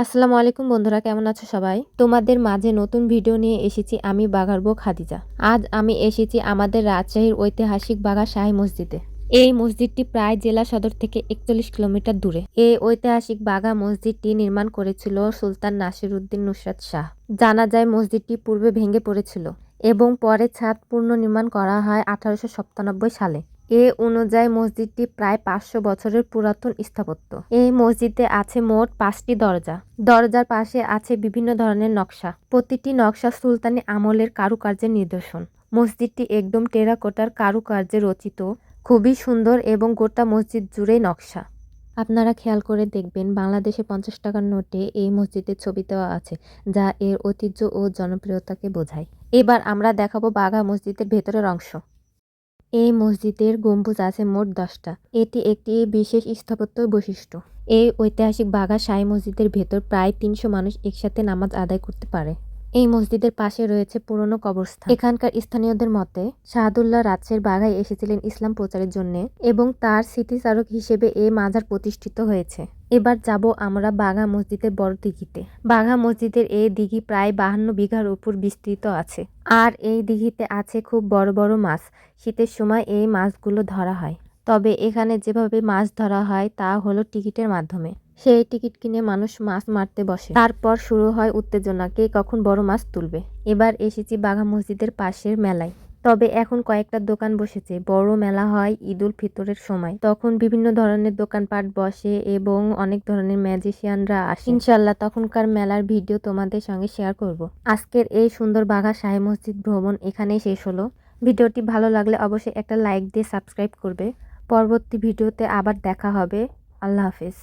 আসসালামু আলাইকুম বন্ধুরা, কেমন আছো সবাই? তোমাদের মাঝে নতুন ভিডিও নিয়ে এসেছি আমি বাঘারবো খাদিজা। আজ আমি এসেছি আমাদের রাজশাহীর ঐতিহাসিক বাঘা শাহী মসজিদে। এই মসজিদটি প্রায় জেলা সদর থেকে একচল্লিশ কিলোমিটার দূরে। এই ঐতিহাসিক বাঘা মসজিদটি নির্মাণ করেছিল সুলতান নাসির উদ্দিন নুসরাত শাহ। জানা যায় মসজিদটি পূর্বে ভেঙে পড়েছিল এবং পরে ছাদ পুনর্নির্মাণ করা হয় আঠারোশো সাতানব্বই সালে। এ অনুযায়ী মসজিদটি প্রায় পাঁচশো বছরের পুরাতন স্থাপত্য। এই মসজিদে আছে মোট পাঁচটি দরজা। দরজার পাশে আছে বিভিন্ন ধরনের নকশা। প্রতিটি নকশা সুলতানি আমলের কারুকার্যের নিদর্শন। মসজিদটি একদম টেরাকোটার কারুকার্যে রচিত। খুবই সুন্দর এবং গোটা মসজিদ জুড়েই নকশা। আপনারা খেয়াল করে দেখবেন, বাংলাদেশে পঞ্চাশ টাকার নোটে এই মসজিদের ছবি দেওয়া আছে, যা এর ঐতিহ্য ও জনপ্রিয়তাকে বোঝায়। এবার আমরা দেখাবো বাঘা মসজিদের ভেতরের অংশ। এই মসজিদের গম্বুজ আছে মোট দশটা। এটি একটি বিশেষ স্থাপত্য বৈশিষ্ট্য। এই ঐতিহাসিক বাঘা শাহী মসজিদের ভেতর প্রায় তিনশো মানুষ একসাথে নামাজ আদায় করতে পারে। এই মসজিদের পাশে রয়েছে পুরনো কবরস্থান। এখানকার স্থানীয়দের মতে, শাহাদুল্লাহ রাজশের বাঘায় এসেছিলেন ইসলাম প্রচারের জন্য এবং তার স্মৃতিচারক হিসেবে এ মাজার প্রতিষ্ঠিত হয়েছে। এবার যাব আমরা বাঘা মসজিদের বড় দিঘিতে। বাঘা মসজিদের এই দিঘি প্রায় বাহান্ন বিঘার উপর বিস্তৃত আছে। আর এই দিঘিতে আছে খুব বড় বড় মাছ। শীতের সময় এই মাছগুলো ধরা হয়। তবে এখানে যেভাবে মাছ ধরা হয় তা হলো টিকিটের মাধ্যমে। সেই টিকিট কিনে মানুষ মাছ মারতে বসে। তারপর শুরু হয় উত্তেজনা, কে কখন বড় মাছ তুলবে। এবার এসেছি বাঘা মসজিদের পাশের মেলায়। তবে এখন কয়েকটা দোকান বসেছে। বড় মেলা হয় ঈদুল ফিতরের সময়। তখন বিভিন্ন ধরনের দোকানপাট বসে এবং অনেক ধরনের ম্যাজিশিয়ানরা আসে। ইনশাল্লাহ তখনকার মেলার ভিডিও তোমাদের সঙ্গে শেয়ার করব। আজকের এই সুন্দর বাঘা শাহী মসজিদ ভ্রমণ এখানেই শেষ হলো। ভিডিওটি ভালো লাগলে অবশ্যই একটা লাইক দিয়ে সাবস্ক্রাইব করবে। পরবর্তী ভিডিওতে আবার দেখা হবে। আল্লাহ হাফেজ।